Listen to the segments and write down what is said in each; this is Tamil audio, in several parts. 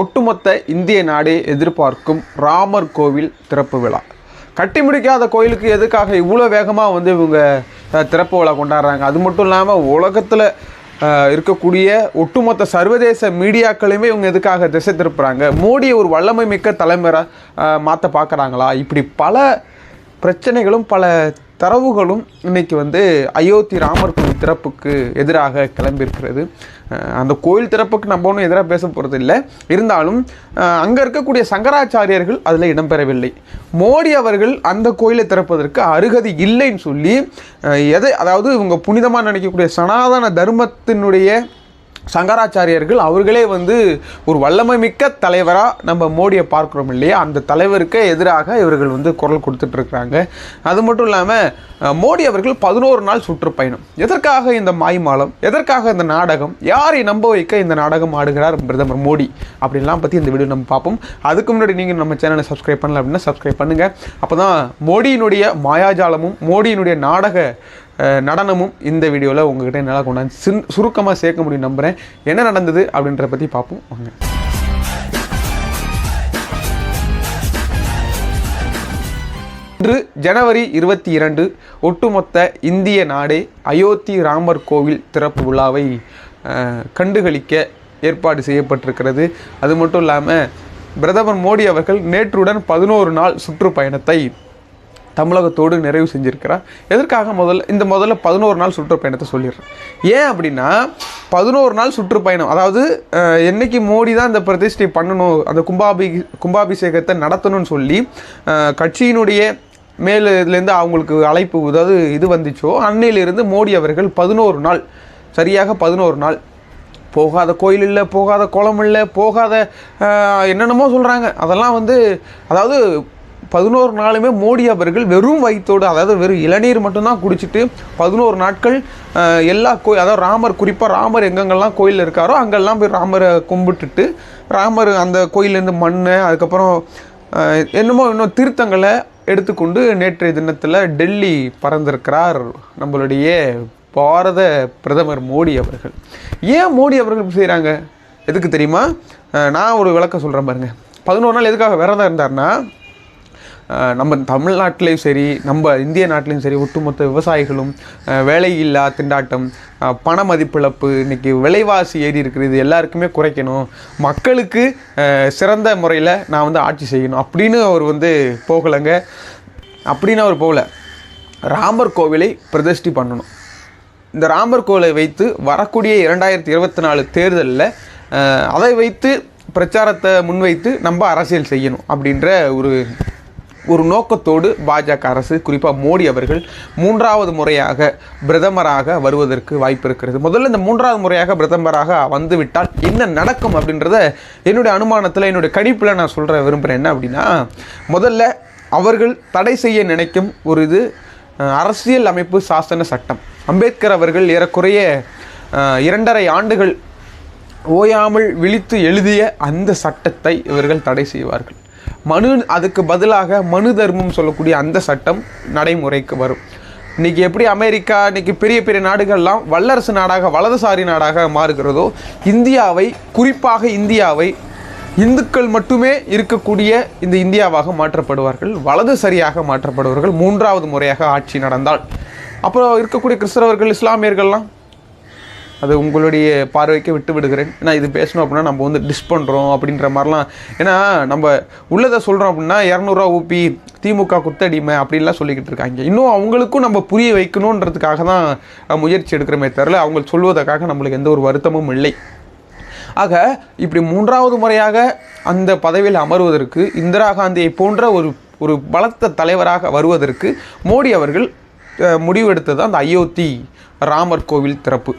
ஒட்டுமொத்த இந்திய நாடே எதிர்பார்க்கும் ராமர் கோவில் திறப்பு விழா. கட்டி முடிக்காத கோயிலுக்கு எதுக்காக இவ்வளோ வேகமாக வந்து இவங்க திறப்பு விழா கொண்டாடுறாங்க? அது மட்டும் இல்லாமல் உலகத்தில் இருக்கக்கூடிய ஒட்டுமொத்த சர்வதேச மீடியாக்களையுமே இவங்க எதுக்காக திசை திருப்புறாங்க? மோடியை ஒரு வல்லமை மிக்க தலைமுறை மாற்ற பார்க்குறாங்களா இப்படி பல பிரச்சனைகளும் பல தரவுகளும் இன்றைக்கி வந்து அயோத்தி ராமர் கோவில் திறப்புக்கு எதிராக கிளம்பியிருக்கிறது. அந்த கோயில் திறப்புக்கு நம்ம ஒன்றும் எதிராக பேச போகிறது இல்லை இருந்தாலும் அங்கே இருக்கக்கூடிய சங்கராச்சாரியர்கள் அதில் இடம்பெறவில்லை. மோடி அவர்கள் அந்த கோயிலை திறப்பதற்கு அருகதி இல்லைன்னு சொல்லி எதை அதாவது இவங்க புனிதமாக நினைக்கக்கூடிய சனாதன தர்மத்தினுடைய சங்கராச்சாரியர்கள் அவர்களே வந்து ஒரு வல்லமை மிக்க தலைவராக நம்ம மோடியை பார்க்குறோம் இல்லையா? அந்த தலைவருக்கு எதிராக இவர்கள் வந்து குரல் கொடுத்துட்ருக்குறாங்க அது மட்டும் இல்லாமல் மோடி அவர்கள் பதினோரு நாள் சுற்றுப்பயணம். எதற்காக இந்த மாய்மாலம்? எதற்காக இந்த நாடகம்? யாரை நம்ப வைக்க இந்த நாடகம் ஆடுகிறார் பிரதமர் மோடி? அப்படின்லாம் பற்றி இந்த வீடியோ நம்ம பார்ப்போம். அதுக்கு முன்னாடி நீங்கள் நம்ம சேனலை சப்ஸ்கிரைப் பண்ணல அப்படின்னா சப்ஸ்கிரைப் பண்ணுங்கள் அப்போ தான் மோடியினுடைய மாயாஜாலமும் மோடியினுடைய நாடக நடனமும் இந்த வீடியோவில் உங்ககிட்ட என்னால் கொண்டாந்து சின் சுருக்கமாக சேர்க்க முடியும் நம்புகிறேன் என்ன நடந்தது அப்படின்றத பற்றி பார்ப்போம் வாங்க. இன்று ஜனவரி இருபத்தி இரண்டு ஒட்டுமொத்த இந்திய நாடே அயோத்தி ராமர் கோவில் திறப்பு விழாவை கண்டுகளிக்க ஏற்பாடு செய்யப்பட்டிருக்கிறது. அது மட்டும் இல்லாமல் பிரதமர் மோடி அவர்கள் நேற்றுடன் பதினோரு நாள் சுற்றுப்பயணத்தை தமிழகத்தோடு நிறைவு செஞ்சுருக்கிறார். எதற்காக முதல்ல இந்த முதல்ல பதினோரு நாள் சுற்றுப்பயணத்தை சொல்லிடுறேன். ஏன் அப்படின்னா பதினோரு நாள் சுற்றுப்பயணம் அதாவது என்றைக்கு என்னைக்கு மோடி தான் இந்த பிரதிஷ்டை பண்ணணும் அந்த கும்பாபி கும்பாபிஷேகத்தை நடத்தணும்னு சொல்லி கட்சியினுடைய மேல் இதுலேருந்து அவங்களுக்கு அழைப்பு அதாவது இது வந்துச்சோ அன்னையிலிருந்து மோடி அவர்கள் பதினோரு நாள் சரியாக பதினோரு நாள் போகாத கோயில் இல்லை போகாத குளம் இல்லை போகாத என்னென்னமோ சொல்கிறாங்க அதெல்லாம் வந்து அதாவது பதினோரு நாளுமே மோடி அவர்கள் வெறும் வயிற்றோடு அதாவது வெறும் இளநீர் மட்டும்தான் குடிச்சிட்டு பதினோரு நாட்கள் எல்லா கோயில் அதாவது ராமர் குறிப்பாக ராமர் எங்கெங்கெல்லாம் கோயில் இருக்காரோ அங்கெல்லாம் போய் ராமரை கும்பிட்டுட்டு ராமர் அந்த கோயிலேருந்து மண் அதுக்கப்புறம் என்னமோ இன்னும் திருத்தங்களை எடுத்துக்கொண்டு நேற்றைய தினத்தில் டெல்லி பறந்திருக்கிறார் நம்மளுடைய பாரத பிரதமர் மோடி அவர்கள். ஏன் மோடி அவர்கள் செய்கிறாங்க எதுக்கு தெரியுமா? நான் ஒரு விளக்கம் சொல்கிறேன் பாருங்க. பதினோரு நாள் எதுக்காக விரதம் இருந்தார்னா நம்ம தமிழ்நாட்டிலையும் சரி நம்ம இந்திய நாட்டிலையும் சரி ஒட்டுமொத்த விவசாயிகளும் வேலையில்லா திண்டாட்டம் பண மதிப்பிழப்பு இன்றைக்கி விலைவாசி ஏறி இருக்கிறது எல்லாருக்குமே குறைக்கணும். மக்களுக்கு சிறந்த முறையில் நான் வந்து ஆட்சி செய்யணும். அப்படின்னு அவர் வந்து போகலைங்க. அப்படின்னு அவர் போகல. ராமர் கோவிலை பிரதிஷ்டி பண்ணணும். இந்த ராமர் கோவிலை வைத்து வரக்கூடிய இரண்டாயிரத்தி இருபத்தி நாலு தேர்தலில் அதை வைத்து பிரச்சாரத்தை முன்வைத்து நம்ம அரசியல் செய்யணும் அப்படின்ற ஒரு ஒரு நோக்கத்தோடு பாஜக அரசு குறிப்பாக மோடி அவர்கள் மூன்றாவது முறையாக பிரதமராக வருவதற்கு வாய்ப்பு இருக்கிறது. முதல்ல இந்த மூன்றாவது முறையாக பிரதமராக வந்துவிட்டால் என்ன நடக்கும் அப்படின்றத என்னுடைய அனுமானத்தில் என்னுடைய கணிப்பில் நான் சொல்கிற விரும்புகிறேன் என்ன அப்படின்னா முதல்ல அவர்கள் தடை செய்ய நினைக்கும் ஒரு இது அரசியல் அமைப்பு சாசன சட்டம். அம்பேத்கர் அவர்கள் ஏறக்குறைய இரண்டரை ஆண்டுகள் ஓயாமல் விழித்து எழுதிய அந்த சட்டத்தை இவர்கள் தடை செய்வார்கள். மனு அதுக்கு பதிலாக மனு தர்மம் சொல்லக்கூடிய அந்த சட்டம் நடைமுறைக்கு வரும். இன்னைக்கு எப்படி அமெரிக்கா இன்றைக்கி பெரிய பெரிய நாடுகள்லாம் வல்லரசு நாடாக வலதுசாரி நாடாக மாறுகிறதோ இந்தியாவை குறிப்பாக இந்தியாவை இந்துக்கள் மட்டுமே இருக்கக்கூடிய இந்த இந்தியாவாக மாற்றப்படுவார்கள் வலதுசரியாக மாற்றப்படுவார்கள் மூன்றாவது முறையாக ஆட்சி நடந்தால். அப்புறம் இருக்கக்கூடிய கிறிஸ்தவர்கள் இஸ்லாமியர்கள்லாம் அது உங்களுடைய பார்வைக்கு விட்டு விடுகிறேன். ஏன்னா இது பேசணும் அப்படின்னா நம்ம வந்து டிஸ் பண்ணுறோம் அப்படின்ற மாதிரிலாம். ஏன்னா நம்ம உள்ளதை சொல்கிறோம் அப்படின்னா இரநூறுவா ஊப்பி திமுக குத்தடிமை அப்படின்லாம் சொல்லிக்கிட்டு இருக்காங்க. இன்னும் அவங்களுக்கும் நம்ம புரிய வைக்கணுன்றதுக்காக தான் முயற்சி எடுக்கிறோமே தவிர அவங்க சொல்வதற்காக நம்மளுக்கு எந்த ஒரு வருத்தமும் இல்லை. ஆக இப்படி மூன்றாவது முறையாக அந்த பதவியில் அமர்வதற்கு இந்திரா காந்தியை போன்ற ஒரு ஒரு பலத்த தலைவராக வருவதற்கு மோடி அவர்கள் முடிவெடுத்தது அந்த அயோத்தி ராமர் கோவில் திறப்பு.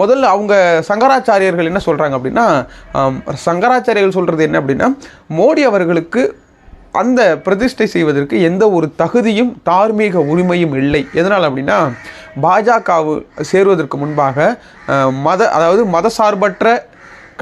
முதல்ல அவங்க சங்கராச்சாரியர்கள் என்ன சொல்கிறாங்க அப்படின்னா சங்கராச்சாரியர்கள் சொல்கிறது என்ன அப்படின்னா மோடி அவர்களுக்கு அந்த பிரதிஷ்டை செய்வதற்கு எந்த ஒரு தகுதியும் தார்மீக உரிமையும் இல்லை. எதனால் அப்படின்னா பாஜகவு சேருவதற்கு முன்பாக மத அதாவது மதசார்பற்ற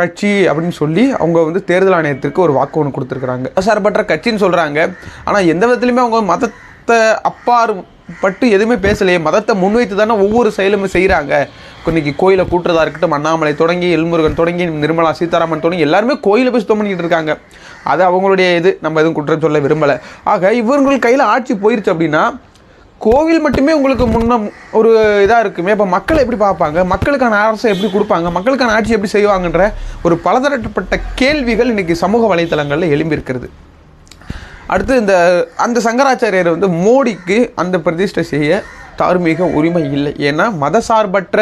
கட்சி அப்படின்னு சொல்லி அவங்க வந்து தேர்தல் ஆணையத்திற்கு ஒரு வாக்கு ஒன்று கொடுத்துருக்குறாங்க. மதசார்பற்ற கட்சின்னு சொல்கிறாங்க ஆனால் எந்த விதத்துலையுமே அவங்க மதத்தை அப்பாறு பட்டு எதுவுமே பேசலையே. மதத்தை முன்வைத்து தானே ஒவ்வொரு செயலுமே செய்கிறாங்க இன்னைக்கு கோயிலை கூட்டுறதா இருக்கட்டும் அண்ணாமலை தொடங்கி எல்முருகன் தொடங்கி நிர்மலா சீதாராமன் தொடங்கி எல்லாருமே கோயிலை போய் சுத்தம் பண்ணிக்கிட்டு இருக்காங்க. அது அவங்களுடைய இது. நம்ம எதுவும் குற்றம் சொல்ல விரும்பலை. ஆக இவர்கள் கையில் ஆட்சி போயிருச்சு அப்படின்னா கோவில் மட்டுமே உங்களுக்கு முன்ன ஒரு இதாக இருக்குமே. இப்போ மக்களை எப்படி பார்ப்பாங்க? மக்களுக்கான அரசை எப்படி கொடுப்பாங்க? மக்களுக்கான ஆட்சி எப்படி செய்வாங்கன்ற ஒரு பலதரப்பட்ட கேள்விகள் இன்றைக்கி சமூக வலைத்தளங்களில் எழும்பியிருக்கிறது. அடுத்து இந்த அந்த சங்கராச்சாரியர் வந்து மோடிக்கு அந்த பிரதிஷ்டை செய்ய தார்மீக உரிமை இல்லை. ஏன்னா மதசார்பற்ற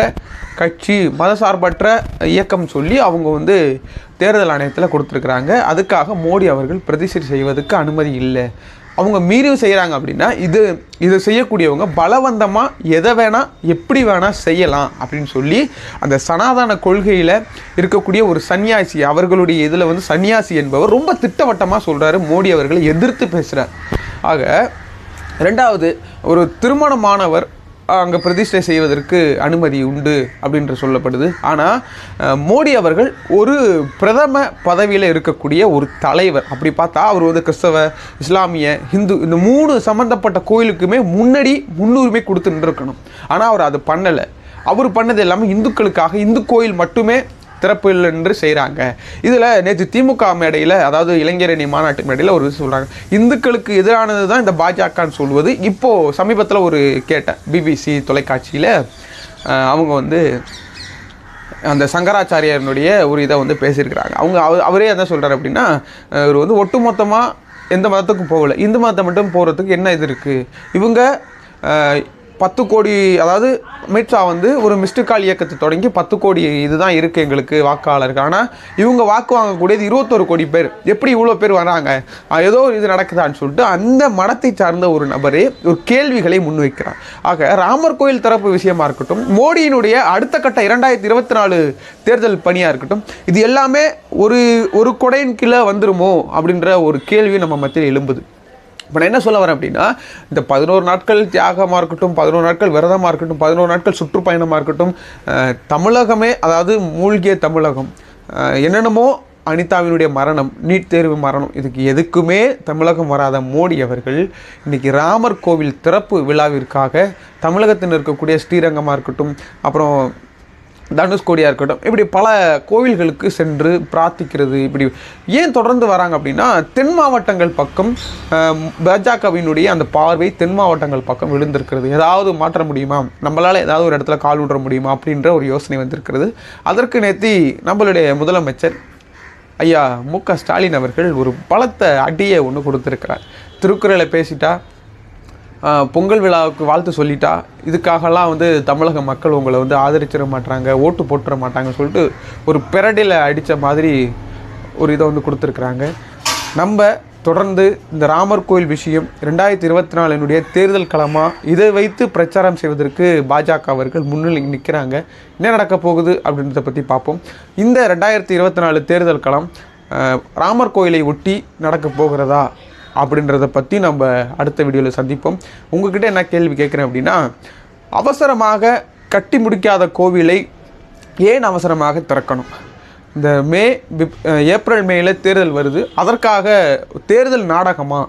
கட்சி மதசார்பற்ற இயக்கம் சொல்லி அவங்க வந்து தேர்தல் ஆணையத்தில் கொடுத்துருக்குறாங்க. அதுக்காக மோடி அவர்கள் பிரதிஷ்டை செய்வதற்கு அனுமதி இல்லை. அவங்க மீறியும் செய்கிறாங்க அப்படின்னா இது இதை செய்யக்கூடியவங்க பலவந்தமாக எதை வேணால் எப்படி வேணால் செய்யலாம் அப்படின்னு சொல்லி அந்த சனாதன கொள்கையில் இருக்கக்கூடிய ஒரு சன்னியாசி அவர்களுடைய இதில் வந்து சன்னியாசி என்பவர் ரொம்ப திட்டவட்டமாக சொல்கிறாரு மோடி அவர்களை எதிர்த்து பேசுகிறார் ஆக ரெண்டாவது ஒரு திருமணமானவர் அங்கே பிரதிஷ்டை செய்வதற்கு அனுமதி உண்டு அப்படின்ற சொல்லப்படுது. ஆனால் மோடி அவர்கள் ஒரு பிரதம பதவியில் இருக்கக்கூடிய ஒரு தலைவர். அப்படி பார்த்தா அவர் வந்து கிறிஸ்தவ இஸ்லாமிய ஹிந்து இந்த மூணு சம்மந்தப்பட்ட கோயிலுக்குமே முன்னாடி முன்னுரிமை கொடுத்து நின்றுக்கணும் ஆனால் அவர் அது பண்ணலை. அவர் பண்ணது எல்லாமே இந்துக்களுக்காக. இந்து கோயில் மட்டுமே திறப்பு என்று செய்கிறாங்க இதில் நேற்று திமுக மேடையில் அதாவது இளைஞரணி மாநாட்டு மேடையில் ஒரு சொல்கிறாங்க இந்துக்களுக்கு எதிரானது தான் இந்த பாஜகன்னு சொல்வது. இப்போது சமீபத்தில் ஒரு கேட்டேன் பிபிசி தொலைக்காட்சியில். அவங்க வந்து அந்த சங்கராச்சாரியனுடைய ஒரு இதை வந்து பேசியிருக்கிறாங்க. அவங்க அவரே என்ன சொல்கிறார் அப்படின்னா இவர் வந்து ஒட்டுமொத்தமாக எந்த மதத்துக்கும் போகலை. இந்து மதத்தை மட்டும் போகிறதுக்கு என்ன இது இருக்குது இவங்க பத்து கோடி அதாவது அமித்ஷா வந்து ஒரு மிஸ்டு கால் இயக்கத்தை தொடங்கி பத்து கோடி இதுதான் இருக்குது எங்களுக்கு வாக்காளருக்கு. ஆனால் இவங்க வாக்கு வாங்கக்கூடியது இருபத்தொரு கோடி பேர். எப்படி இவ்வளோ பேர் வராங்க? ஏதோ ஒரு இது நடக்குதான்னு சொல்லிட்டு அந்த மனத்தை சார்ந்த ஒரு நபரே ஒரு கேள்விகளை முன்வைக்கிறார். ஆக ராமர் கோயில் தரப்பு விஷயமா இருக்கட்டும் மோடியினுடைய அடுத்த கட்ட இரண்டாயிரத்தி இருபத்தி நாலு தேர்தல் பணியாக இருக்கட்டும் இது எல்லாமே ஒரு ஒரு கொடையின் கீழே வந்துருமோ அப்படின்ற ஒரு கேள்வி நம்ம மத்தியில் எழும்புது. இப்போ நான் என்ன சொல்ல வரேன் அப்படின்னா இந்த பதினோரு நாட்கள் தியாகமாக இருக்கட்டும் பதினோரு நாட்கள் விரதமாக இருக்கட்டும் பதினோரு நாட்கள் சுற்றுப்பயணமாக இருக்கட்டும் தமிழகமே அதாவது மூழ்கிய தமிழகம் என்னென்னமோ அனிதாவினுடைய மரணம் நீட் தேர்வு மரணம் இதுக்கு எதுக்குமே தமிழகம் வராத மோடி அவர்கள் இன்றைக்கி ராமர் கோவில் திறப்பு விழாவிற்காக தமிழகத்தில் இருக்கக்கூடிய ஸ்ரீரங்கமாக இருக்கட்டும் அப்புறம் தனுஷ்கோடியாக இருக்கட்டும் இப்படி பல கோவில்களுக்கு சென்று பிரார்த்திக்கிறது இப்படி ஏன் தொடர்ந்து வராங்க அப்படின்னா தென் மாவட்டங்கள் பக்கம் பாஜகவினுடைய அந்த பார்வை தென் மாவட்டங்கள் பக்கம் விழுந்திருக்கிறது. ஏதாவது மாற்ற முடியுமா? நம்மளால் ஏதாவது ஒரு இடத்துல கால் விடுற முடியுமா? அப்படின்ற ஒரு யோசனை வந்திருக்கிறது. அதற்கு நேத்தி நம்மளுடைய முதலமைச்சர் ஐயா மு க ஸ்டாலின் அவர்கள் ஒரு பலத்த அடியை ஒன்று கொடுத்துருக்கிறார். திருக்குறளை பேசிட்டா பொங்கல் விழாவுக்கு வாழ்த்து சொல்லிட்டா இதுக்காகலாம் வந்து தமிழக மக்கள் உங்களை வந்து ஆதரிச்சிட மாட்டாங்க ஓட்டு போட்டுற மாட்டாங்கன்னு சொல்லிட்டு ஒரு பெரடியில் அடித்த மாதிரி ஒரு இதை வந்து கொடுத்துருக்குறாங்க. நம்ம தொடர்ந்து இந்த ராமர் கோயில் விஷயம் ரெண்டாயிரத்தி இருபத்தி நாலினுடைய தேர்தல் களமாக இதை வைத்து பிரச்சாரம் செய்வதற்கு பாஜக அவர்கள் முன்னிலை நிற்கிறாங்க என்ன நடக்க போகுது அப்படின்றத பற்றி பார்ப்போம். இந்த ரெண்டாயிரத்தி இருபத்தி நாலு தேர்தல் களம் ராமர் கோயிலை ஒட்டி நடக்க போகிறதா? அப்படின்றத பற்றி நம்ம அடுத்த வீடியோவில் சந்திப்போம். உங்ககிட்ட என்ன கேள்வி கேட்குறேன் அப்படின்னா அவசரமாக கட்டி முடிக்காத கோவிலை ஏன் அவசரமாக திறக்கணும்? இந்த மே ஏப்ரல் மேல தேர்தல் வருது. அதற்காக தேர்தல் நாடகமா?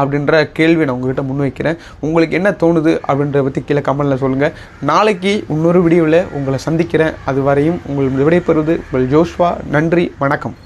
அப்படின்ற கேள்வி நான் உங்ககிட்ட முன்வைக்கிறேன். உங்களுக்கு என்ன தோணுது அப்படின்றத பற்றி கீழே கமெண்டில் சொல்லுங்கள் நாளைக்கு இன்னொரு வீடியோவில் உங்களை சந்திக்கிறேன். அது வரையும் உங்கள் விடைபெறுவது உங்கள் ஜோஷ்வா. நன்றி வணக்கம்.